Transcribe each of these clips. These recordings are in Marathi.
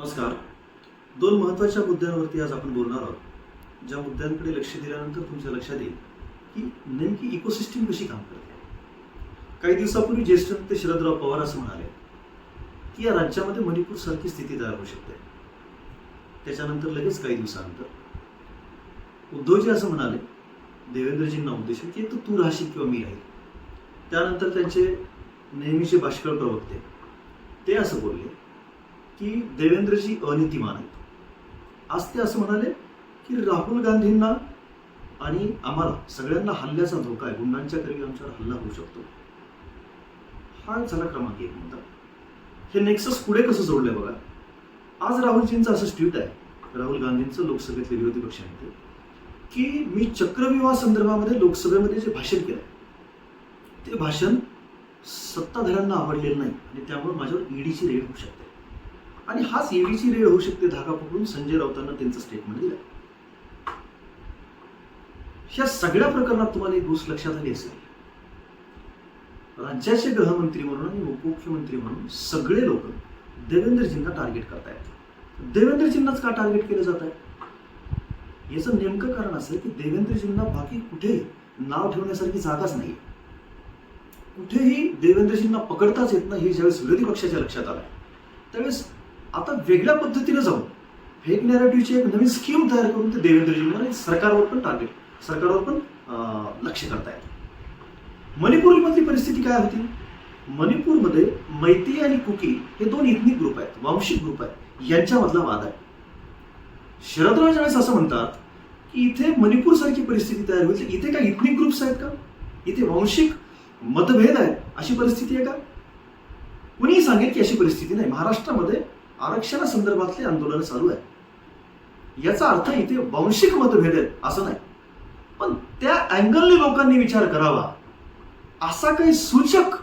नमस्कार. दोन महत्त्वाच्या मुद्द्यांवरती आज आपण बोलणार आहोत. ज्या मुद्द्यांकडे लक्ष दिल्यानंतर तुमच्या लक्षात येईल की नेमकी इकोसिस्टीम कशी काम करते. काही दिवसापूर्वी ज्येष्ठ नेते शरदराव पवार असं म्हणाले की या राज्यामध्ये मणिपूर सारखी स्थिती तयार होऊ शकते. त्याच्यानंतर लगेच काही दिवसानंतर उद्धवजी असं म्हणाले देवेंद्रजींना उद्देशून की तो तू राहशील किंवा मी राहील. त्यानंतर त्यांचे नेहमीचे बाष्कळ प्रवक्ते ते असं बोलले की देवेंद्रजी अनितिमान आहेत. आज ते असं म्हणाले की राहुल गांधींना आणि आम्हाला सगळ्यांना हल्ल्याचा धोका आहे. गुंडांच्या करी आमच्यावर हल्ला होऊ शकतो. हा झाला क्रमांक एक मुद्दा. हे नेक्सस पुढे कसं जोडलंय बघा. आज राहुलजींचं असं ट्विट आहे. राहुल गांधींचं लोकसभेतले विरोधी पक्षनेते की मी चक्रविवाह संदर्भामध्ये लोकसभेमध्ये जे भाषण केलं ते भाषण सत्ताधाऱ्यांना आवडलेलं नाही आणि त्यामुळे माझ्यावर ईडीची रेड होऊ शकते. आणि हाच ईडीची रेड होऊ शकते धागा पकडून संजय राऊतांना त्यांचं स्टेटमेंट दिलं. ह्या सगळ्या प्रकरणात तुम्हाला एक गोष्ट लक्षात आली असेल. राज्याचे गृहमंत्री म्हणून आणि उपमुख्यमंत्री म्हणून सगळे लोक देवेंद्रजींना टार्गेट करतायत. देवेंद्रजींनाच का टार्गेट केलं जात आहे याचं नेमकं कारण असं की देवेंद्रजींना बाकी कुठे नाव ठेवण्यासारखी जागाच नाही कुठेही देवेंद्रजींना पकडताच येत नाही हे ज्यावेळेस विरोधी पक्षाच्या लक्षात आलं त्यावेळेस आता वेगळ्या पद्धतीनं जाऊन फेक नॅरेटिव्हची एक नवीन स्कीम तयार करून ते देवेंद्रजींना आणि सरकारवर पण टार्गेट सरकारवर पण लक्ष करतायत. मणिपूरमधली परिस्थिती काय होती? मणिपूरमध्ये मैती आणि कुकी हे दोन इथनिक ग्रुप आहेत वांशिक ग्रुप आहेत यांच्यामधला वाद आहे. शरदराव ज्यावेळेस असं म्हणतात की इथे मणिपूर सारखी परिस्थिती तयार होईल. इथे काय इथनिक ग्रुप्स आहेत का? इथे वांशिक मतभेद आहेत अशी परिस्थिती आहे का? कुणीही सांगेल की अशी परिस्थिती नाही. महाराष्ट्रामध्ये आरक्षणासंदर्भातले आंदोलन चालू आहे याचा अर्थ इथे वांशिक मतभेद आहेत असं नाही. पण त्या अँगलने लोकांनी विचार करावा. असा काही सूचक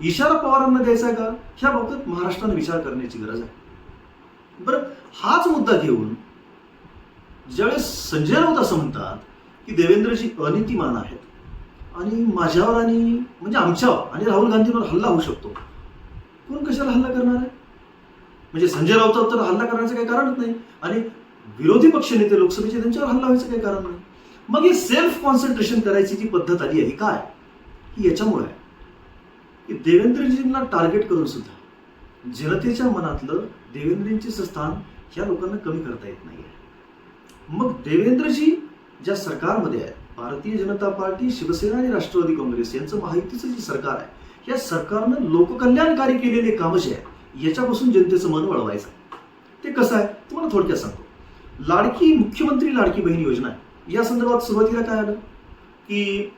इशारा पवारांना द्यायचा आहे का? ह्या बाबतीत महाराष्ट्राने विचार करण्याची गरज आहे. बरं हाच मुद्दा घेऊन ज्यावेळेस संजय राऊत असं म्हणतात की देवेंद्रजी अनितिमान आहेत आणि माझ्यावर आणि म्हणजे आमच्यावर आणि राहुल गांधींवर हल्ला होऊ शकतो. कोण कशाला हल्ला करणार आहे? म्हणजे संजय राऊत तर हल्ला करण्याचं काही कारणच नाही. आणि विरोधी पक्ष नेते लोकसभेचे त्यांच्यावर हल्ला व्हायचं काही कारण नाही. मग ही सेल्फ कॉन्सन्ट्रेशन करायची जी पद्धत आली आहे ही काय? ही याच्यामुळे आहे. की देवेंद्रजींना टार्गेट करून सुद्धा जनतेच्या मनातलं देवेंद्रजींचं स्थान ह्या लोकांना कमी करता येत नाही आहे मग देवेंद्रजी ज्या सरकारमध्ये आहेत भारतीय जनता पार्टी शिवसेना आणि राष्ट्रवादी काँग्रेस यांचं महायुतीचं जे सरकार आहे या सरकारनं लोककल्याणकारी केलेले कामं जे आहे याच्यापासून जनतेचं मन वळवायचं. ते कसं आहे? तुम्हाला थोडक्यात सांगतो. लाडकी मुख्यमंत्री लाडकी बहीण योजना आहे. या संदर्भात सुरुवातीला काय आलं? की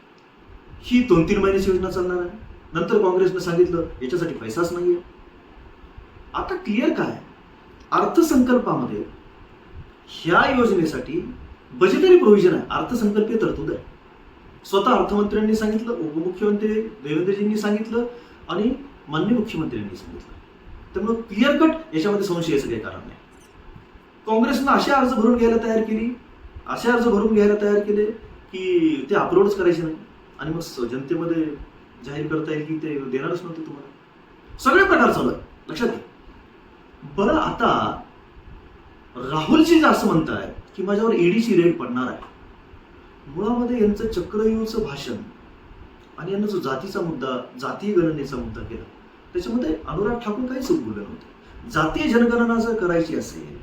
ही दोन तीन महिन्याची योजना चालणार आहे. नंतर काँग्रेसनं सांगितलं याच्यासाठी पैसाच नाही आहे आता क्लिअर काय? अर्थसंकल्पामध्ये ह्या योजनेसाठी बजेटरी प्रोव्हिजन आहे. अर्थसंकल्पीय तरतूद आहे. स्वतः अर्थमंत्र्यांनी सांगितलं उपमुख्यमंत्री देवेंद्रजींनी सांगितलं आणि मान्य मुख्यमंत्र्यांनी सांगितलं. त्यामुळे क्लिअर कट याच्यामध्ये संशयाचं काही कारण. नाही काँग्रेसनं असे अर्ज भरून घ्यायला तयार केली असे अर्ज भरून घ्यायला तयार केले की ते अपलोडच करायचे नाही. आणि मग जनतेमध्ये जाहीर करता येईल की ते देणारच नव्हते तुम्हाला. सगळे प्रकार चालू आहे लक्षात घ्या. बरं आता राहुलजी जास्त असं म्हणताय की माझ्यावर ईडीची रेड पडणार आहे. मुळामध्ये यांचं चक्रयूचं भाषण आणि यांना जो जातीचा मुद्दा जातीय गणनेचा मुद्दा केला. त्याच्यामध्ये अनुराग ठाकूर काहीच बोलले नव्हते. जातीय जनगणना जर करायची असेल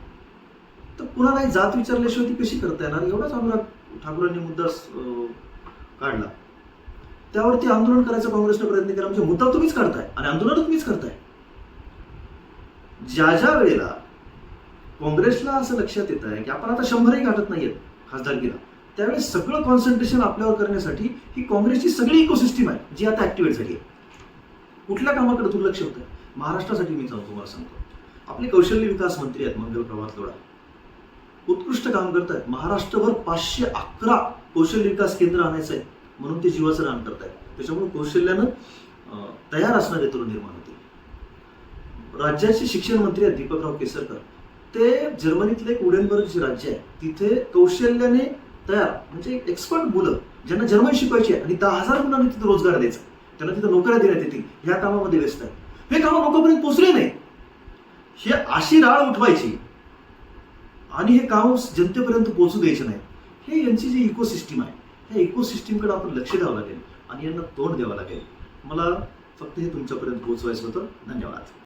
तर कुणालाही जात विचारल्याशिवाय ती कशी करता येणार? एवढाच अनुराग ठाकूरांनी मुद्दा काढला. त्यावरती आंदोलन करायचा काँग्रेसने प्रयत्न केला. म्हणजे मुद्दा तुम्हीच काढताय आणि आंदोलन तुम्हीच करताय. ज्या ज्या वेळेला काँग्रेसला असं लक्षात येत आहे की आपण आता शंभरही गाठत नाहीयेत खासदारकीला त्यावेळेस सगळं कॉन्सन्ट्रेशन आपल्यावर करण्यासाठी ही काँग्रेसची सगळी इकोसिस्टीम आहे जी आता ऍक्टिवेट झाली आहे. कुठल्या कामाकडे दुर्लक्ष होतं? महाराष्ट्रासाठी मी चालू तुम्हाला सांगतो. आपले कौशल्य विकास मंत्री आहेत मंगल प्रभात लोढा. उत्कृष्ट काम करतायत. महाराष्ट्रभर पाचशे अकरा कौशल्य विकास केंद्र आणायचं आहे म्हणून ते जीवाचं रान करत आहेत त्याच्यामुळे कौशल्यानं तयार असणारे तरुण निर्माण होतील. राज्याचे शिक्षण मंत्री आहेत दीपकराव केसरकर. ते जर्मनीतलं एक उडेनबर्ग जे राज्य आहे. तिथे कौशल्याने तयार म्हणजे एक्सपर्ट मुलं ज्यांना जर्मन शिकवायची आहे आणि दहा हजार मुलांनी तिथे रोजगार द्यायचा. त्यांना तिथं नोकऱ्या देण्यात येतील. ह्या कामामध्ये व्यस्त आहे. हे कामं लोकांपर्यंत पोहोचले नाही. हे अशी राळ उठवायची आणि हे काम जनतेपर्यंत पोहोचू द्यायचे नाही. हे यांची जी इकोसिस्टीम आहे ह्या इकोसिस्टीमकडे आपण लक्ष द्यावं लागेल आणि यांना तोंड द्यावं लागेल. मला फक्त हे तुमच्यापर्यंत पोहोचवायचं होतं. धन्यवाद.